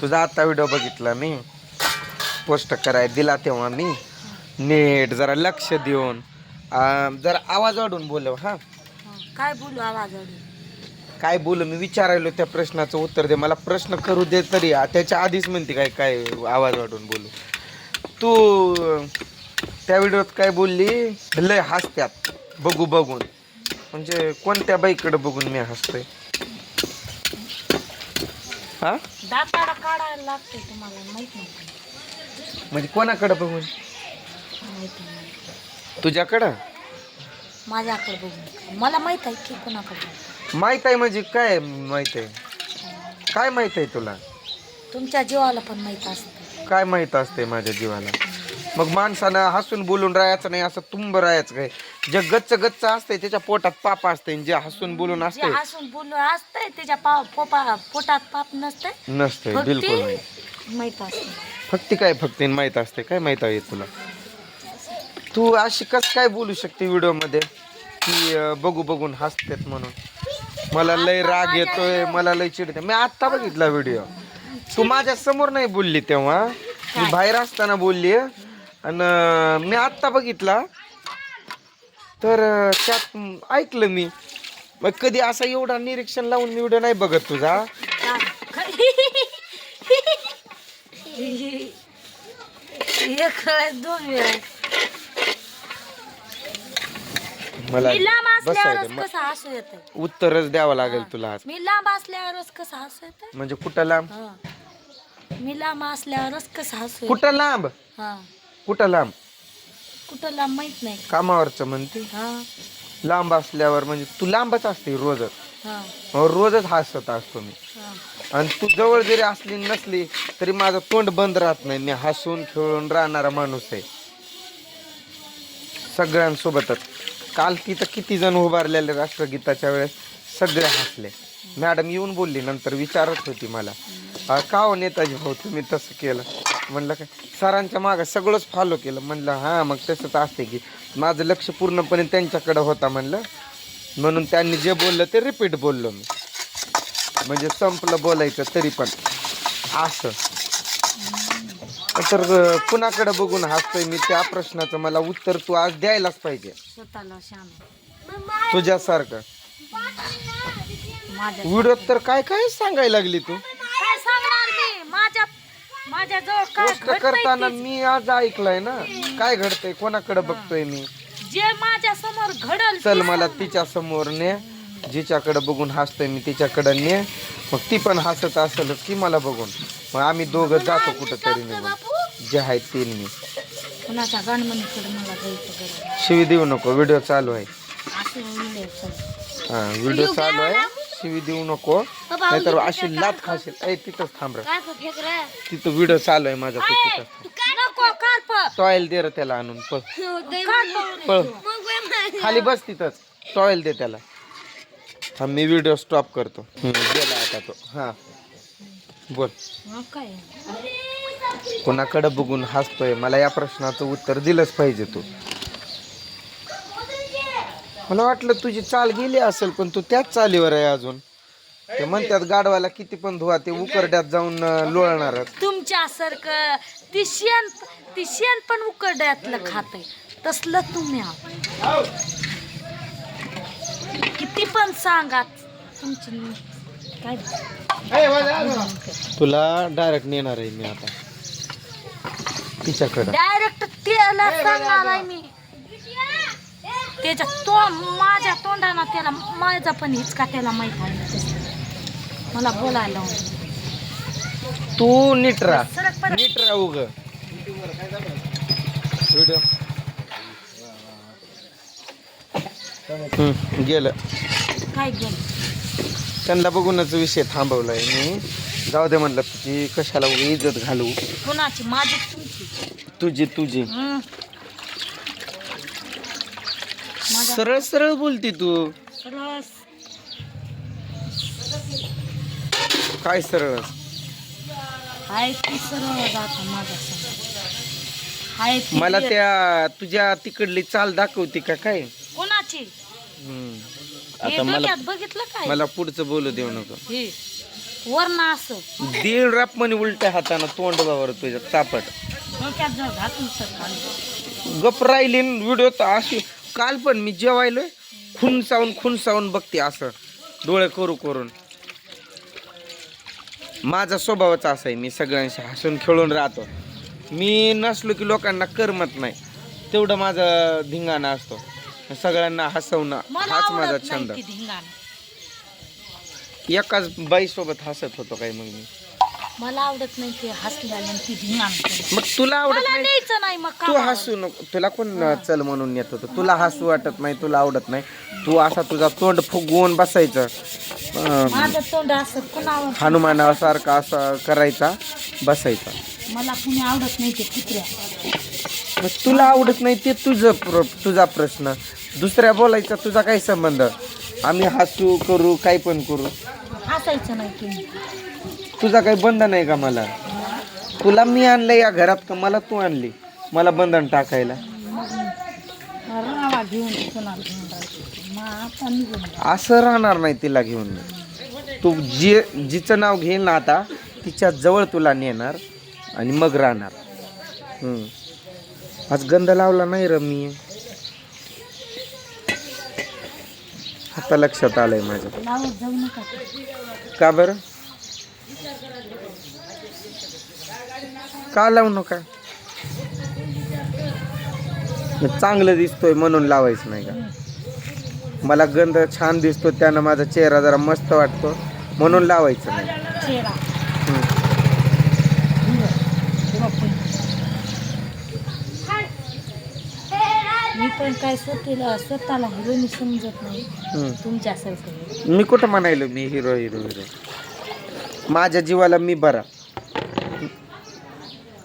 तुझा आता व्हिडिओ बघितला मी पोस्ट कराय दिला तेव्हा मी नीट जरा लक्ष देऊन जरा आवाज वाढून बोलव हा. काय बोलू आवाज काय बोलू मी विचारायलो त्या प्रश्नाचं उत्तर दे. मला प्रश्न करू दे तरी आ, त्याच्या आधीच म्हणते काय काय आवाज वाढून बोलू. तू त्या व्हिडिओत काय बोलली? लय हसत्यात. बघू बघून. म्हणजे कोणत्या बाईकडे बघून मी हसतोय? हा? दाताडा काढायला लागते तुम्हाला माहीत नाही. म्हणजे कोणाकडे बघून? माहीत नाही. तुझ्याकडं? माझ्याकडे बघून. मला माहीत आहे की कोणाकडे. माहीत आहे म्हणजे काय माहीत आहे? काय माहीत आहे तुला? तुमच्या जीवाला पण माहीत असतं. काय माहीत असते माझ्या जीवाला? मग माणसानं हसून बोलून राहायचं नाही असं तुंब राहायचं काय? जे गच्च गच्च असते त्याच्या पोटात पाप असते जे हसून बोलून जे असते हसून बोलू असतंय त्याच्या पाव पोपा पोटात पाप नसतंय. नसते फक्त बिलकुल नाही. माहीत असतं फक्त काय फक्त माहीत असते काय माहीत आहे तुला? तू अशी कस काय बोलू शकते व्हिडिओमध्ये की अं, बघू बघून हसतेत म्हणून. मला लय राग येतोय मला लय चिडते. मी आत्ता बघितला व्हिडिओ. तू माझ्यासमोर नाही बोलली तेव्हा. मी बाहेर असताना बोलली. आणि मी आत्ता बघितला. तर त्यात ऐकलं मी. मग कधी असा एवढा निरीक्षण लावून मी व्हिडिओ नाही बघत तुझा? एक दोन मला मी लांब असल्यावरच बसायचं. कसं हसू येतंय उत्तरच द्यावं लागेल तुला. आज मी लांब असल्यावरच कसं हसू येतंय म्हणजे कुठं लांब. मी लांब असल्यावरच कसं हसू. कुठं लांब? हा. कुठं लांब? कुठं लांब माहीत नाही. कामावरचं म्हणते? हा. लांब असल्यावर म्हणजे तू लांबच असते रोजच. हा. रोजच हसत असतो मी. हा. आणि तू जवळ जरी असली नसली तरी माझं तोंड बंद राहत नाही. मी हसून खेळून राहणारा माणूस आहे. सगळ्यांसोबतच. काल तिथं किती जण उभारलेले राष्ट्रगीताच्या वेळेस. सगळे हसले. मॅडम येऊन बोलली नंतर विचारत होती मला. "अं, का हो नेताजी भाऊ तुम्ही तसं केलं? म्हणलं काय सरांच्या मागं सगळंच फॉलो केलं. म्हणलं हां मग तसंच असते की माझं लक्ष पूर्णपणे त्यांच्याकडं होता म्हणलं. म्हणून त्यांनी जे बोललं ते रिपीट बोललो मी. म्हणजे संपलं बोलायचं तरी पण. असं. तर अं, कुणाकडे बघून हसतोय मी त्या प्रश्नाचं मला उत्तर तू आज द्यायलाच पाहिजे. स्वतःला शान तुझ्यासारखं. माझ्या व्हिडिओत तर काय काय सांगायला लागली तू काय सांगणार मी माझ्या काय घडतंय करताना ते- मी आज ऐकलंय ना. काय घडतंय? कोणाकडे बघतोय मी? जे माझ्यासमोर घडल चल ते मला. तिच्या समोर ने जिच्याकडे बघून हसतोय मी तिच्याकडे ने मग ती पण हसत असेलच की मला बघून. मग आम्ही दोघं जातो कुठंतरी निघून. जे आहेत तीन मी कुणाच्या गणमणीकडे मला जायचं गरज? शिवी देऊ नको. व्हिडिओ चालू आहे. असं. हा व्हिडिओ चालू आहे. शिवी देऊ नको. नाहीतर अशी लात खाशील. ऐ तिथंच थांब रे. तिथं व्हिडिओ चालू आहे माझा तू तिथं नको कार्प टॉयल दे रे त्याला आणून पळ. पळ. खाली बस तिथंच. टॉयल दे त्याला. हा मी व्हिडिओ स्टॉप करतो. हम्म, गेला आता तो. हा. बोल. काय? कोणाकडे बघून हसतोय? मला या प्रश्नाचं उत्तर दिलंच पाहिजे तू. मला वाटलं तुझी चाल गेली असेल पण तू त्याच चालीवर आहे अजून. ते म्हणतात गाडवाला किती पण धुवा ते उकरड्यात जाऊन अं, लोळणारच तुमच्यासारखं ती शेण ती शेण पण उकडण्यातलं खातय तसलं तुम्ही आहात. किती पण सांगा तुमची काय तुला डायरेक्ट नेणार आहे मी आता. तिच्याकडं. डायरेक्ट त्याला सांगणार आहे मी. त्याच्या तो माझ्या तोंडाना त्याला माझा पण हिचका त्याला माहीत आहे. मला बोलायला. तू नीट राहा. नीट राहा उग. व्हिडिओ हम्म, गेलं. काय गेलं? त्यांना बघूनच विषय थांबवलाय मी. जाऊ दे म्हणलं तुझी कशाला इज्जत घालू. कोणाची? माझी तुमची? तुझी तुझी हं. माझ्या सरळ सरळ बोलती तू. काय सरळ? हाय ती सरळ जात माझ्यासमोर हाय ती मला त्या तुझ्या तिकडली चाल दाखवते का काय? कोणाची? हम्म. हे आता मला डोक्यात बघितलं काय? मला पुढचं बोलू देऊ नको. हे वरण असं. दीड राप म्हणे उलट्या हातानं तोंडावर तुझ्या चापट. डोक्यात जर घातून सर गप राहिली व्हिडिओ तर अशी काल पण मी जेवायलोय. खून सावून खून सावून बघते असं. डोळे करू करून. माझा स्वभावच असा आहे मी सगळ्यांशी हसून खेळून राहतो. मी नसलो की लोकांना करमत नाही. तेवढं माझं धिंगाणा असतो. सगळ्यांना हसवणं हाच माझा छंद. एकाच बाईसोबत हसत होतो काय मग मी. मला आवडत नाही ते हसल्यानं ती धिंगाणं मग तुला आवडत मला नाही? मग तू कामावर. हसू नको. तुला कोण चल म्हणून येत होतं? तुला हसू वाटत नाही तुला आवडत नाही. तू असा तुझा तोंड फुगवून बसायचं. अं, माझं तोंड असं कुणावर? हनुमानासारखा असा करायचा बसायचा. मला कुणी आवडत नाही ते कुत्र्या. मग तुला आवडत नाही ते तुझं प्र तुझा प्रश्न. दुसऱ्या बोलायचा तुझा काय संबंध? आम्ही हसू करू काही पण करू. हसायचं नाही तुम्ही तुझा काही बंधन आहे का मला? तुला मी आणलं या घरात का मला तू आणली? मला बंधन टाकायला. रावा घेऊन कुणाला घेऊन राहायचं मग आता निघून जा. असं राहणार नाही तिला घेऊन. मी तू जे जिचं नाव घेईल ना आता तिच्या जवळ तुला नेणार आणि मग राहणार. हम्म. आज गंध लावला नाही र मी. आता लक्षात आलंय माझ्या. लावत जाऊ नका. का बरं? का लावू नका. चांगलं दिसतोय म्हणून लावायचं नाही का? मला गंध छान दिसतो त्यानं माझा चेहरा जरा मस्त वाटतो म्हणून लावायचं नाही. मी पण काय स्वतःला स्वतःला हिरोईन समजत नाही. हम्म. तुमच्यासारखं. मी कुठं म्हणायलो मी हिरो हिरो हिरो? माझ्या जीवाला मी बरा.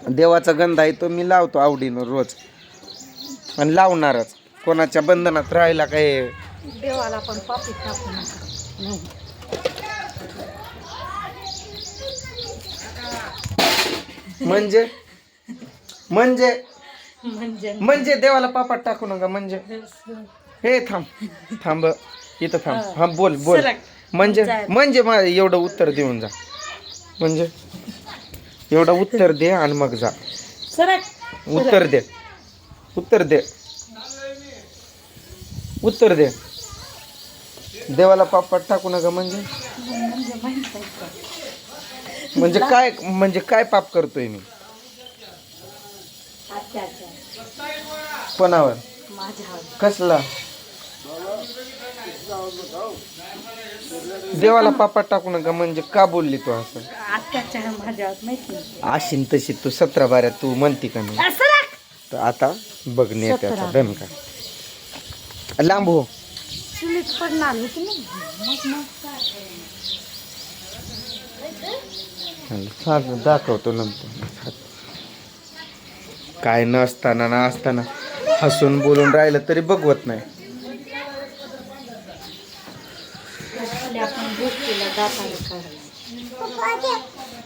देवाचा गंध आहे तो मी लावतो आवडीनं रोज. आणि लावणारच. कोणाच्या बंधनात राहायला काय? देवाला पण टाकू नका. म्हणजे? म्हणजे? म्हणजे? म्हणजे देवाला पापात टाकू नका म्हणजे. हे थांब. थांब इथं थांब. हा. बोल बोल. म्हणजे. म्हणजे एवढं उत्तर देऊन जा. म्हणजे? एवढं उत्तर दे आणि मग जा. सरक उत्तर दे. उत्तर दे. उत्तर दे. देवाला पापात टाकू नका म्हणजे? म्हणजे काय म्हणजे काय पाप करतोय मी? कोणावर? कसला? देवाला पापात टाकू नका म्हणजे का बोलली तू असं? माहिती नाही. आशीन तशी तू सतरा बाऱ्या तू म्हणती का नाही? तर आता बघणे त्याचा सतरा. दणका लांब हो. चुलीत पडणार होती ना मग मग काय? चाल दाखवतो नंतर. काय नसताना ना असताना हसून बोलून राहिलं तरी बघवत नाही.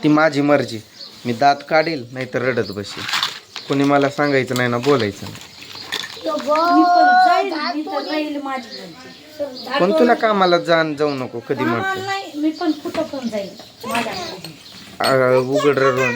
ती माझी मर्जी. मी दात काढील नाही तर रडत बसेल. कोणी मला सांगायचं नाही ना बोलायचं नाही. पण जाईल मी तर राहील माझी म्हणते. पण तुला कामाला जाण जाऊ नको कधी म्हणते नाही मी पण कुठं पण जाईल माझ्या आ, उघड रडून.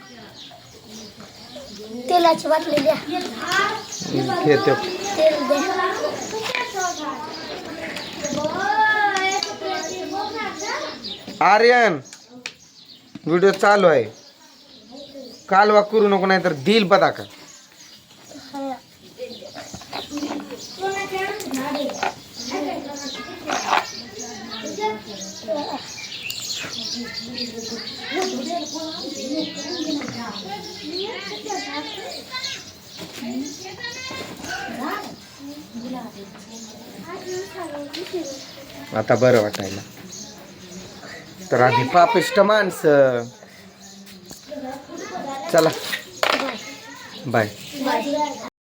तेलाची बाटली द्या. तेल द्या. आर्यन व्हिडिओ चालू आहे. कालवा करू नको नाही तर दिल बदा आता बरं वाटायला. तर आधी पापिष्ट माणसं. चला. बाय.